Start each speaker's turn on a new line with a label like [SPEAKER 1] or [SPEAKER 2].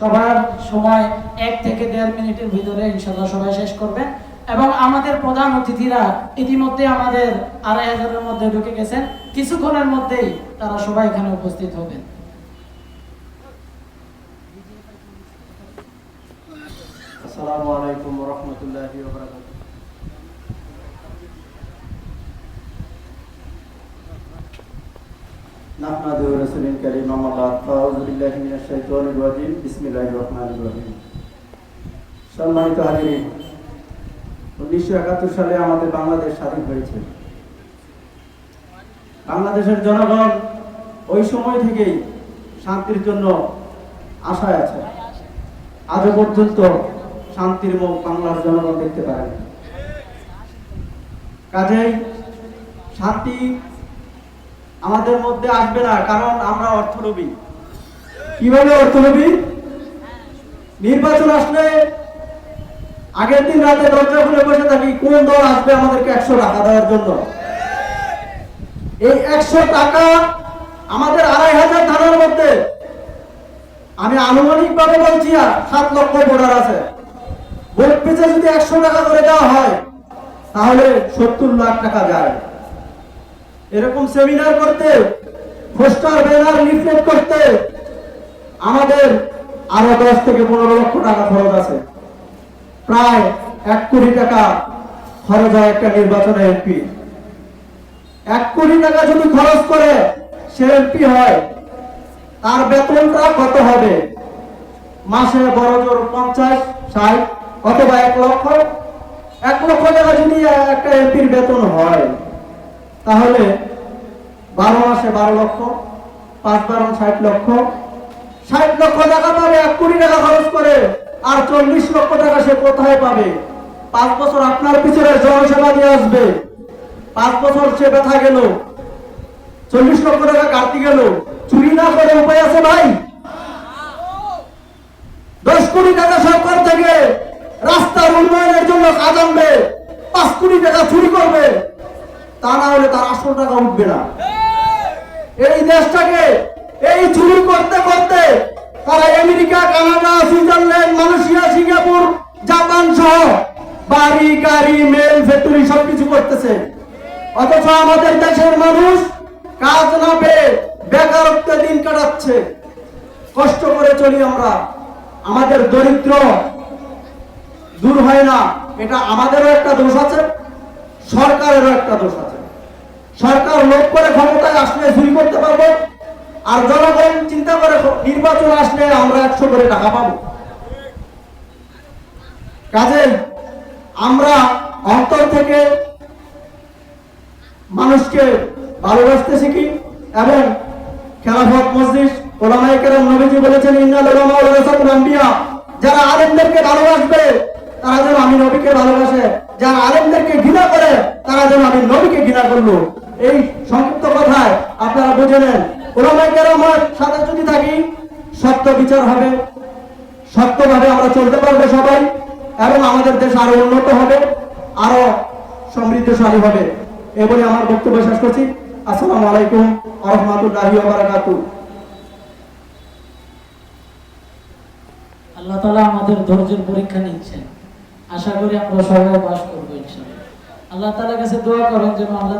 [SPEAKER 1] সবার সময় এক থেকে দেড় মিনিটের ভিতরে ইনশাল্লাহ সবাই শেষ করবেন এবং আমাদের প্রধান অতিথিরা ইতিমধ্যে আমাদের আড়াই হাজারের মধ্যে ঢুকে গেছেন। কিছুক্ষণের মধ্যেই তারা সবাই এখানে উপস্থিত হবেন।
[SPEAKER 2] আসসালামু আলাইকুম রহমতুল্লাহি نحمد رسول الكريم أما بعد فأعوذ بالله من الشيطان الرجيم بسم الله الرحمن الرحيم সম্মানিত হাজিরিন উনিশশো একাত্তর সালে আমাদের বাংলাদেশ স্বাধীন হয়েছে বাংলাদেশের জনগণ ওই সময় থেকেই শান্তির জন্য আশায় আছে আজও পর্যন্ত শান্তির মুখ বাংলার জনগণ দেখতে পারে কাজেই শান্তি আমাদের মধ্যে আসবে না, কারণ আমরা অর্থলোভী। কীভাবে অর্থলোভী? নির্বাচন আসলে আগের দিন রাতে দরজা খুলে বসে থাকি, কোন দল আসবে আমাদেরকে একশো টাকা দেওয়ার জন্য? এই একশো টাকা আমাদের আড়াই হাজার ধানের মধ্যে। আমি আনুমানিক ভাবে বলছি, আর সাত লক্ষ ভোটার আছে। ভোট পিছে যদি একশো টাকা করে দেওয়া হয়, তাহলে সত্তর লাখ টাকা যায়। এরকম সেমিনার করতে পোস্টার ব্যানার লিফলেট করতে, আমাদের আরও দশ থেকে পনেরো লক্ষ টাকা খরচ আছে। প্রায় এক কোটি টাকা খরচ হয় একটা নির্বাচনে এমপি এক কোটি টাকা যদি খরচ করে সে এমপি হয়, তার বেতনটা কত হবে? মাসে বড় জোর পঞ্চাশ, ষাট, অথবা এক লক্ষ। এক লক্ষ টাকা যদি একটা এমপির বেতন হয় তাহলে বারো মাসে বারো লক্ষ, পাঁচ বারো ষাট লক্ষ। ষাট লক্ষ টাকা পাবে, এক কোটি টাকা খরচ করে। আর চল্লিশ লক্ষ টাকা সে কোথায় পাবে? পাঁচ বছর আপনার পিছনে জনসেবা দিয়ে আসবে। পাঁচ বছর সে ব্যথা গেল। চল্লিশ লক্ষ টাকা কাটতে গেল। চুরি না করে উপায় আছে ভাই? দশ কোটি টাকা সরকার থেকে রাস্তার উন্নয়নের জন্য কাজ আনবে। পাঁচ কোটি টাকা চুরি করবে। তা না হলে তার আসল টাকা উঠবে না। এই দেশটাকে এই চুরি করতে করতে তারা America, Canada, Switzerland, Malaysia, Singapore, Japan সহ বাড়ি, গাড়ি মেল ফ্যাক্টরি সবকিছু করতেছে। অথচ আমাদের দেশের মানুষ কাজ না পেয়ে বেকারত্বে দিন কাটাচ্ছে। কষ্ট করে চলি আমরা। আমাদের দরিদ্র দূর হয় না। এটা আমাদেরও একটা দোষ আছে, সরকারেরও একটা দোষ আছে। সরকার লোক করে ক্ষমতায় আসলে চুরি করতে পারব? আর জনগণ চিন্তা করে নির্বাচন আসলে আমরা একশো করে টাকা পাবো। কাজে আমরা অন্তর থেকে মানুষকে ভালোবাসতে শিখি এবং খেলাফত মসজিদ ওলামায়ে কেরাম নবীজি বলেছেন ইন্নাল উলামা ওয়ারাসাতুল আম্বিয়া। যারা আলেমদেরকে ভালোবাসবে, তারা যেন আমি নবীকে ভালোবাসে। যারা আলেমদেরকে ঘৃণা করে, তারা যেন আমি নবীকে ঘৃণা করল। এই সংক্ষিপ্ত কথায় আপনারা বুঝে নেন। ওলামায়ে কেরামের সাথে যদি থাকি, সত্য বিচার হবে। সত্যভাবে আমরা চলতে পারব সবাই, এবং আমাদের দেশ আরও উন্নত হবে, আরও সমৃদ্ধশালী হবে, এ বলে আমার বক্তব্য শেষ করছি। আসসালামু আলাইকুম রহমতুল্লাহি বারাকাতুহু
[SPEAKER 1] আল্লাহ তালা আমাদের ধৈর্যের পরীক্ষা নিচ্ছেন। আশা করি আমরা সবাই পাস করব ইনশাল্লাহ আল্লাহ তালার কাছে দোয়া করেন যেন আল্লাহ